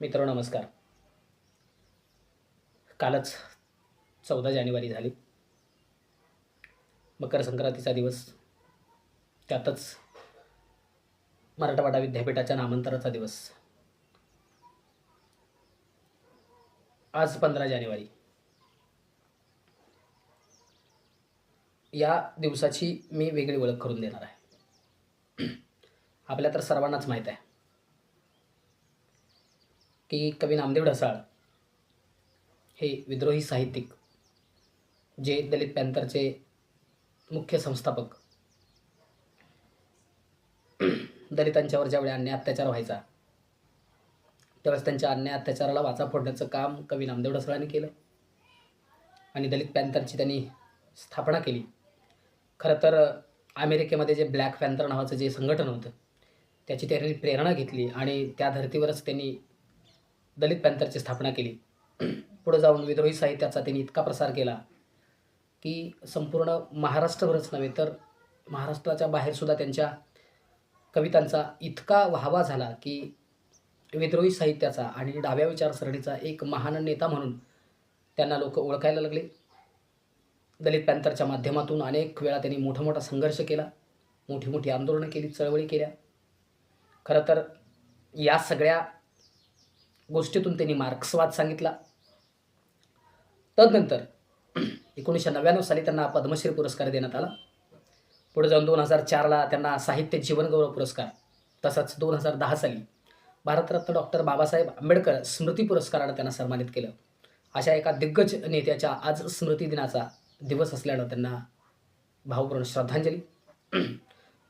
मित्र नमस्कार. कालच चौदा जानेवारी झाली. मकर संक्रांतीचा दिवस. त्यातच मराठवाडा विद्यापीठाच्या नामांतराचा दिवस. आज पंधरा जानेवारी. या दिवसाची मी वेगळी ओळख करून देणार आहे. आपल्या तर सर्वांनाच माहीत आहे. की कवी नामदेव ढसाळ हे विद्रोही साहित्यिक जे दलित पॅंथरचे मुख्य संस्थापक. दलितांच्यावर ज्यावेळी अन्याय अत्याचार व्हायचा त्यावेळेस त्यांच्या अन्याय अत्याचाराला वाचा फोडण्याचं काम कवी नामदेव ढसाळांनी केलं. आणि दलित पॅंथरची त्यांनी स्थापना केली. खरं तर अमेरिकेमध्ये जे ब्लॅक पॅंथर नावाचं जे संघटन होतं त्याची त्यांनी प्रेरणा घेतली आणि त्या धर्तीवरच त्यांनी दलित पॅंथरची स्थापना केली. पुढे जाऊन विद्रोही साहित्याचा त्यांनी इतका प्रसार केला की संपूर्ण महाराष्ट्रभरच नव्हे तर महाराष्ट्राच्या बाहेरसुद्धा त्यांच्या कवितांचा इतका वाहवा झाला की विद्रोही साहित्याचा आणि डाव्या विचारसरणीचा एक महान नेता म्हणून त्यांना लोक ओळखायला लागले. दलित पॅंथरच्या माध्यमातून अनेक वेळा त्यांनी मोठा मोठा संघर्ष केला मोठी मोठी आंदोलनं केली चळवळी केल्या. खरं तर या सगळ्या गोष्टीतून त्यांनी मार्क्सवाद सांगितला. तदनंतर एकोणीसशे नव्याण्णव साली त्यांना पद्मश्री पुरस्कार देण्यात आला. पुढे जाऊन दोन हजार चारला त्यांना साहित्य जीवनगौरव पुरस्कार तसंच दोन हजार दहा साली भारतरत्न डॉक्टर बाबासाहेब आंबेडकर स्मृती पुरस्कारानं त्यांना सन्मानित केलं. अशा एका दिग्गज नेत्याच्या आज स्मृती दिनाचा दिवस असल्यानं त्यांना भावपूर्ण श्रद्धांजली.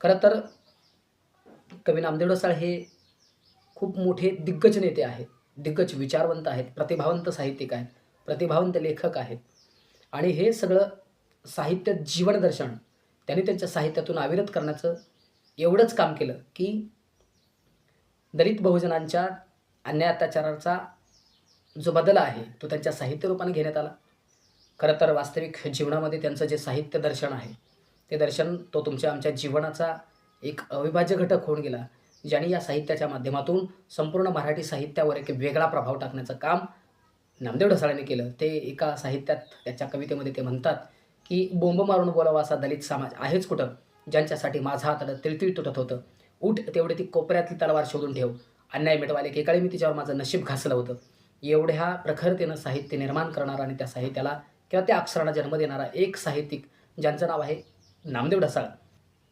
खरं तर कवी नामदेव ढसाळ हे खूप मोठे दिग्गज नेते आहेत. दिग्गज विचारवंत आहेत प्रतिभावंत साहित्यिक आहेत प्रतिभावंत लेखक आहेत. आणि हे सगळं साहित्य जीवनदर्शन त्यांनी त्यांच्या साहित्यातून अविरत करण्याचं एवढंच काम केलं की दलित बहुजनांच्या अन्याय अत्याचाराचा जो बदल आहे तो त्यांच्या साहित्य रूपाने घेण्यात आला. खरं तर वास्तविक जीवनामध्ये त्यांचं जे साहित्य दर्शन आहे ते दर्शन तो तुमच्या आमच्या जीवनाचा एक अविभाज्य घटक होऊन गेला. ज्यांनी या साहित्याच्या माध्यमातून संपूर्ण मराठी साहित्यावर एक वेगळा प्रभाव टाकण्याचं काम नामदेव ढसाळ्याने केलं. ते एका साहित्यात त्याच्या कवितेमध्ये ते म्हणतात की बोंब मारून बोलावा असा दलित समाज आहेच कुठं? ज्यांच्यासाठी माझा हात तिळतिळ तुटत होतं. उठ तेवढे ती कोपऱ्यातली तलवार शोधून ठेव. अन्याय मिटवाले एकाळी मी तिच्यावर माझं नशीब घासलं होतं. एवढ्या प्रखरतेनं साहित्य निर्माण करणारा आणि त्या साहित्याला किंवा त्या अक्षराला जन्म देणारा एक साहित्यिक ज्यांचं नाव आहे नामदेव ढसाळ.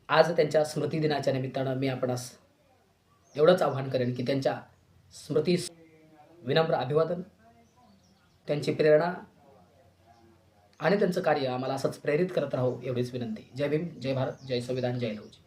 आज त्यांच्या स्मृतिदिनाच्या निमित्तानं मी आपणास एवढंच आव्हान करेन की त्यांच्या स्मृतीस विनम्र अभिवादन त्यांची प्रेरणा आणि त्यांचं कार्य आम्हाला असंच प्रेरित करत राहू एवढीच विनंती. जय भीम जय भारत जय संविधान जय लवजी